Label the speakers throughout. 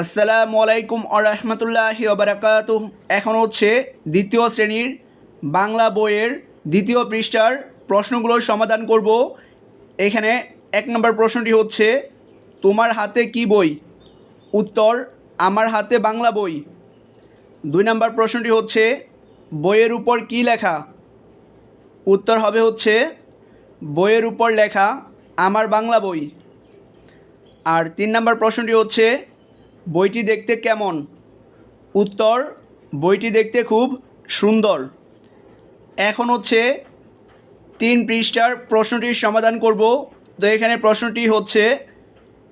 Speaker 1: আসসালামু আলাইকুম আরহামতুল্লাহি ওবরাকাত এখন হচ্ছে দ্বিতীয় শ্রেণির বাংলা বইয়ের দ্বিতীয় পৃষ্ঠার প্রশ্নগুলোর সমাধান করব। এখানে এক নম্বর প্রশ্নটি হচ্ছে, তোমার হাতে কি বই? উত্তর, আমার হাতে বাংলা বই। দুই নম্বর প্রশ্নটি হচ্ছে, বইয়ের উপর কি লেখা? উত্তর হবে হচ্ছে, বইয়ের উপর লেখা, আমার বাংলা বই। আর তিন নম্বর প্রশ্নটি হচ্ছে বইটি দেখতে কেমন? উত্তর, বইটি দেখতে খুব সুন্দর। এখন হচ্ছে তিন পৃষ্ঠার প্রশ্নটির সমাধান করব। তো এখানে প্রশ্নটি হচ্ছে,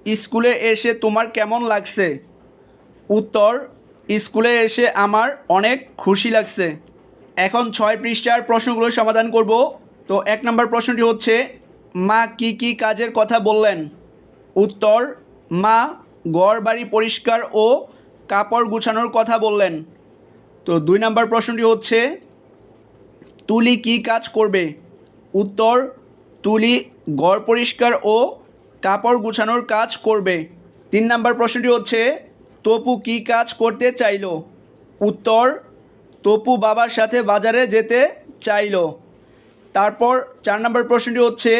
Speaker 1: স্কুলে এসে তোমার কেমন লাগছে? উত্তর, স্কুলে এসে আমার অনেক খুশি লাগছে। এখন ছয় পৃষ্ঠার প্রশ্নগুলো সমাধান করব। তো এক নম্বর প্রশ্নটি হচ্ছে, মা কি কি কাজের কথা বললেন? উত্তর, মা ঘর বাড়ি পরিষ্কার ও কাপড় গুছানোর কথা বললেন। তো দুই নম্বর প্রশ্নটি হচ্ছে, তুলি কি কাজ করবে? উত্তর, তুলি ঘর পরিষ্কার ও কাপড় গুছানোর কাজ করবে। তিন নম্বর প্রশ্নটি হচ্ছে, তপু কি কাজ করতে চাইলো? উত্তর, তপু বাবার সাথে বাজারে যেতে চাইলো। তারপর চার নম্বর প্রশ্নটি হচ্ছে,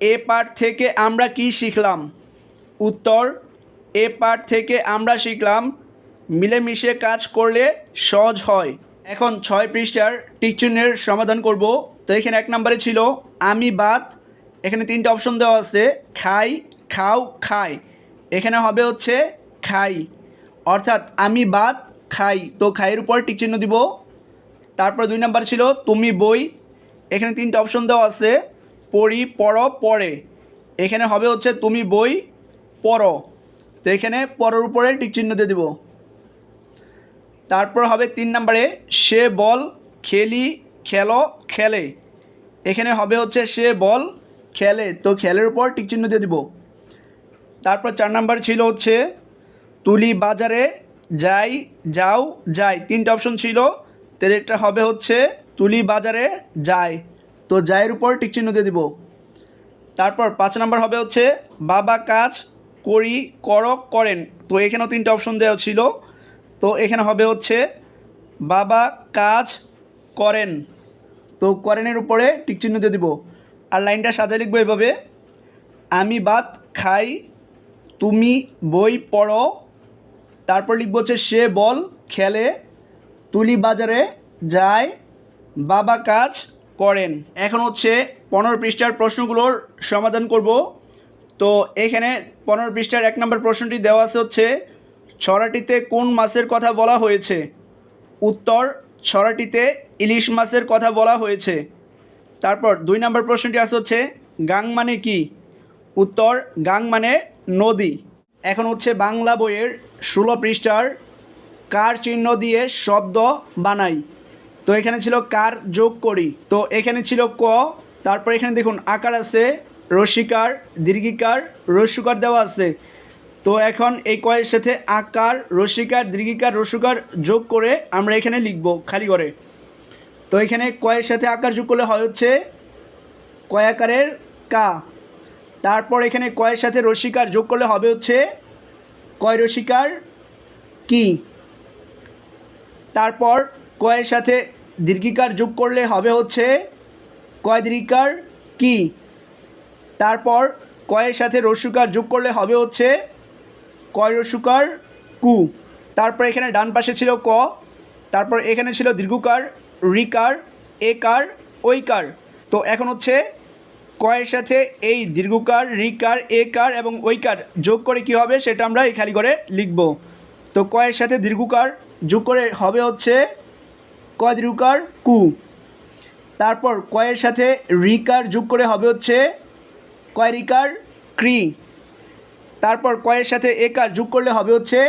Speaker 1: এ পাঠ থেকে আমরা কি শিখলাম? উত্তর, এ পাঠ থেকে আমরা শিখলাম, মিলেমিশে কাজ করলে সহজ হয়। এখন ছয় পৃষ্ঠার টিকচিহ্নের সমাধান করব। তো এখানে এক নম্বরে ছিল, আমি বাদ, এখানে তিনটে অপশন দেওয়া আছে, খাই, খাও, খাই। এখানে হবে হচ্ছে, খাই। অর্থাৎ আমি বাদ, খাই। তো খাইয়ের উপর টিকচিহ্ন দিব। তারপর দুই নাম্বার ছিল, তুমি বই। এখানে তিনটে অপশন দেওয়া আছে, পড়ি, পড়ো, পড়ে। এখানে হবে হচ্ছে, তুমি বই। পড়ো তো এখানে পড়ার উপরে টিকচিহ্ন দিয়ে দিব। তারপর হবে তিন নম্বরে, সে বল খেলি, খেলো, খেলে। এখানে হবে হচ্ছে সে বল খেলে। তো খেলের উপর টিকচিহ্ন দিয়ে দিব। তারপর চার নাম্বার ছিল হচ্ছে, তুলি বাজারে যাই, যাও, যাই। তিনটে অপশন ছিল। তো এটা হবে হচ্ছে, তুলি বাজারে যায় তো যায়ের উপর টিকচিহ্ন দিয়ে দিব। তারপর পাঁচ নাম্বার হবে হচ্ছে, বাবা কাজ করি, করক, করেন। তো এখানেও তিনটে অপশন দেওয়া ছিল। তো এখানে হবে হচ্ছে, বাবা কাজ করেন। তো করেনের উপরে টিকচিহ্ন দিয়ে দিব। আর লাইনটা সাজা লিখব এভাবে। আমি ভাত খাই, তুমি বই পড়ো। তারপর লিখব হচ্ছে, সে বল খেলে, তুলি বাজারে যায়, বাবা কাজ করেন। এখন হচ্ছে পনেরো পৃষ্ঠার প্রশ্নগুলোর সমাধান করব। তো এখানে পনেরো পৃষ্ঠার এক নম্বর প্রশ্নটি দেওয়া হচ্ছে, ছড়াটিতে কোন মাছের কথা বলা হয়েছে? উত্তর, ছড়াটিতে ইলিশ মাছের কথা বলা হয়েছে। তারপর দুই নম্বর প্রশ্নটি আছে হচ্ছে, গাং মানে কি? উত্তর, গাং মানে নদী। এখন হচ্ছে বাংলা বইয়ের ষোলো পৃষ্ঠার কার চিহ্ন দিয়ে শব্দ বানাই। তো এখানে ছিল কার যোগ করি। তো এখানে ছিল ক, তারপর এখানে দেখুন আকার আছে রসিকার, দীর্ঘিকার রস্যকার দেওয়া আছে। তো এখন এই কয়ের সাথে আকার, রসিকার, দীর্ঘিকার রস্যকার যোগ করে আমরা এখানে লিখব খালি করে তো এখানে কয়ের সাথে আকার যোগ করলে হয় হচ্ছে কয়াকারের কা। তারপর এখানে কয়ের সাথে রসিকার যোগ করলে হবে হচ্ছে কয় রসিকার কি? তারপর কয়ের সাথে দীর্ঘিকার যোগ করলে হবে হচ্ছে কয় দীর্ঘিকার কি? তারপর কয়ের সাথে রস্যকার যোগ করলে হবে হচ্ছে কয় রস্যকার কু। তারপর এখানে ডান পাশে ছিল ক। তারপর এখানে ছিল দীর্ঘকার, রিকার, একার, ঐকার। তো এখন হচ্ছে কয়ের সাথে এই দীর্ঘকার, রিকার, একার এবং ঐকার যোগ করে কি হবে সেটা আমরা এই খালি করে লিখব। তো কয়ের সাথে দীর্ঘকার যোগ করে হবে হচ্ছে কয় দীর্ঘকার? কু। তারপর কয়ের সাথে রিকার যোগ করে হবে হচ্ছে কয় রিকার ক্রি। তারপর কয়ের সাথে একার যোগ করলে হবে হচ্ছে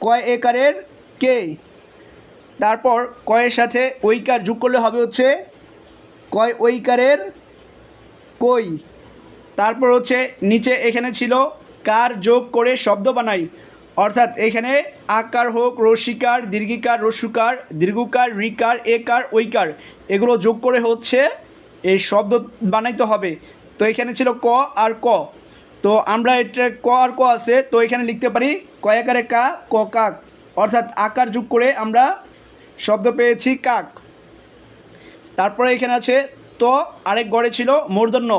Speaker 1: কয় একারের কে। তারপর কয়ের সাথে ঐকার যোগ করলে হবে হচ্ছে কয় ঐকারের কই। তারপর হচ্ছে নিচে এখানে ছিল কার যোগ করে শব্দ বানাই। অর্থাৎ এখানে আকার হোক রসিকার দীর্ঘিকার রস্যকার দীর্ঘকার রিকার একার, ঐকার, এগুলো যোগ করে হচ্ছে এই শব্দ বানাইতে হবে। তো এখানে ছিল ক আর ক। তো আমরা এটা ক আর ক আছে, তো এখানে লিখতে পারি কয়াকারে কা, ক কাক। অর্থাৎ আকার যোগ করে আমরা শব্দ পেয়েছি কাক। তারপরে এখানে আছে ত আরেক গড়ে ছিল মূর্ধন্য।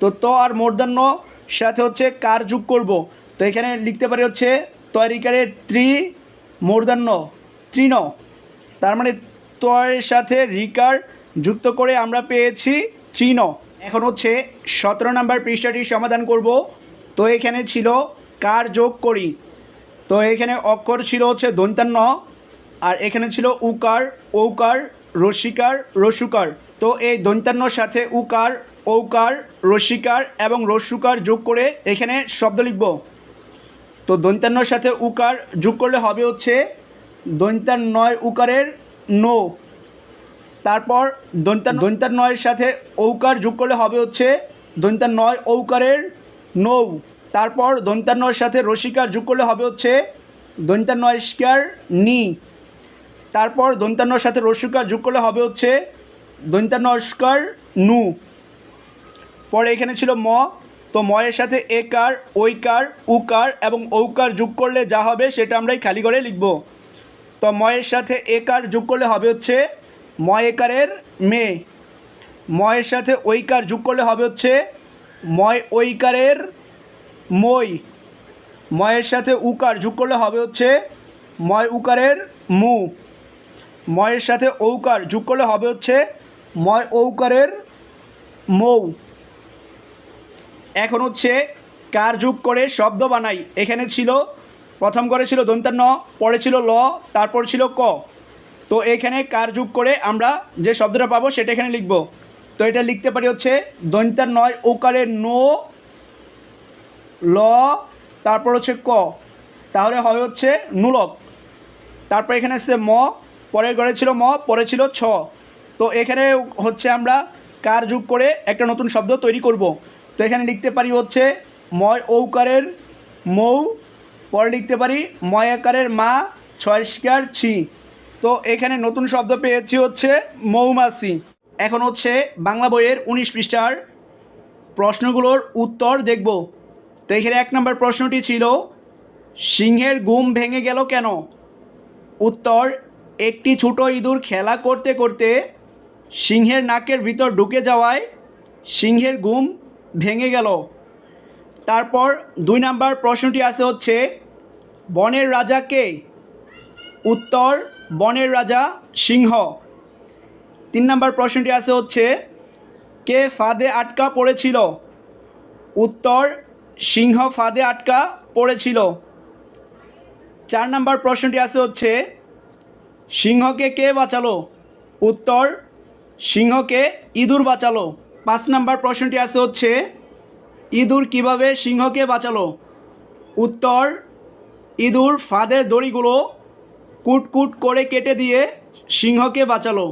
Speaker 1: তো ত আর মূর্ধন্য সাথে হচ্ছে কার যোগ করব? তো এখানে লিখতে পারি হচ্ছে তৈরিকারে ত্রি মূর্ধন্য তৃণ তার মানে তয়ের সাথে রিকার যুক্ত করে আমরা পেয়েছি তৃণ এখন হচ্ছে সতেরো নম্বর পৃষ্ঠাটি সমাধান করব। তো এখানে ছিল কার যোগ করি? তো এখানে অক্ষর ছিল হচ্ছে দন্তান্ন, আর এখানে ছিল উকার, ঔকার, রসিকার, রসুকার। তো এই দন্তান্নর সাথে উকার, ঔকার, রসিকার এবং রসুকার যোগ করে এখানে শব্দ লিখব। তো দন্তান্নর সাথে উকার যোগ করলে হবে হচ্ছে দন্তান্নয় উকারের নো। তারপর দন্তান দন্তান্নয়ের সাথে ঔকার যোগ করলে হবে হচ্ছে দন্তান্নয় ঔকারের নৌ। তারপর দন্তান্নয়ের সাথে রসিকার যোগ করলে হবে হচ্ছে দন্তান্নয়স্কার নি। তারপর দন্তান্নর সাথে রসিকার যোগ করলে হবে হচ্ছে দন্তান্নস্কার নু। পরে এখানে ছিল ম। তো ময়ের সাথে একার, ঐকার, উকার এবং ঔকার যোগ করলে যা হবে সেটা আমরাই খালি করে লিখব। তো ময়ের সাথে একার যোগ করলে হবে হচ্ছে ময় একারের মেয়ে। ময়ের সাথে ঐকার যোগ করলে হবে হচ্ছে ময় ঐকারের মই। ময়ের সাথে উকার যোগ করলে হবে হচ্ছে ময় উকারের মু। ময়ের সাথে ঔকার যোগ করলে হবে হচ্ছে ময় ঔকারের মৌ। এখন হচ্ছে কার যোগ করে শব্দ বানাই? এখানে ছিল, প্রথম করে ছিল দন্তান্ন, পরে ছিল ল, তারপর ছিল ক। তো এখানে কার যোগ করে আমরা যে শব্দটা পাবো সেটা এখানে লিখব। তো এটা লিখতে পারি হচ্ছে দন্তার নয় ওকারের নো, ল, তারপর হচ্ছে ক। তাহলে হয় হচ্ছে নুলক। তারপর এখানে হচ্ছে ম, পরের ঘরে ছিল ম, পরে ছিল ছ। তো এখানে হচ্ছে আমরা কার যোগ করে একটা নতুন শব্দ তৈরি করব। তো এখানে লিখতে পারি হচ্ছে ময় ঔকারের মৌ, পরে লিখতে পারি ময় আকারের মা ছয়স্কার ছি। তো এখানে নতুন শব্দ পেয়েছি হচ্ছে মৌমাছি। এখন হচ্ছে বাংলা বইয়ের উনিশ পৃষ্ঠার প্রশ্নগুলোর উত্তর দেখব। তো এখানে এক নম্বর প্রশ্নটি ছিল, সিংহের ঘুম ভেঙে গেল কেন? উত্তর, একটি ছোট ইঁদুর খেলা করতে করতে সিংহের নাকের ভিতর ঢুকে যাওয়ায় সিংহের ঘুম ভেঙে গেল। তারপর দুই নাম্বার প্রশ্নটি আছে হচ্ছে, বনের রাজা কে? উত্তর বনের রাজা সিংহ। তিন নম্বর প্রশ্নটি আছে হচ্ছে, কে ফাঁদে আটকা পড়েছিল? উত্তর, সিংহ ফাঁদে আটকা পড়েছিল। চার নাম্বার প্রশ্নটি আছে হচ্ছে, সিংহকে কে বাঁচালো? উত্তর, সিংহকে ইঁদুর বাঁচালো। পাঁচ নাম্বার প্রশ্নটি আছে হচ্ছে, ইঁদুর কীভাবে সিংহকে বাঁচালো? উত্তর, ইঁদুর ফাঁদের দড়িগুলো কুটকুট করে কেটে দিয়ে সিংহকে বাঁচালো।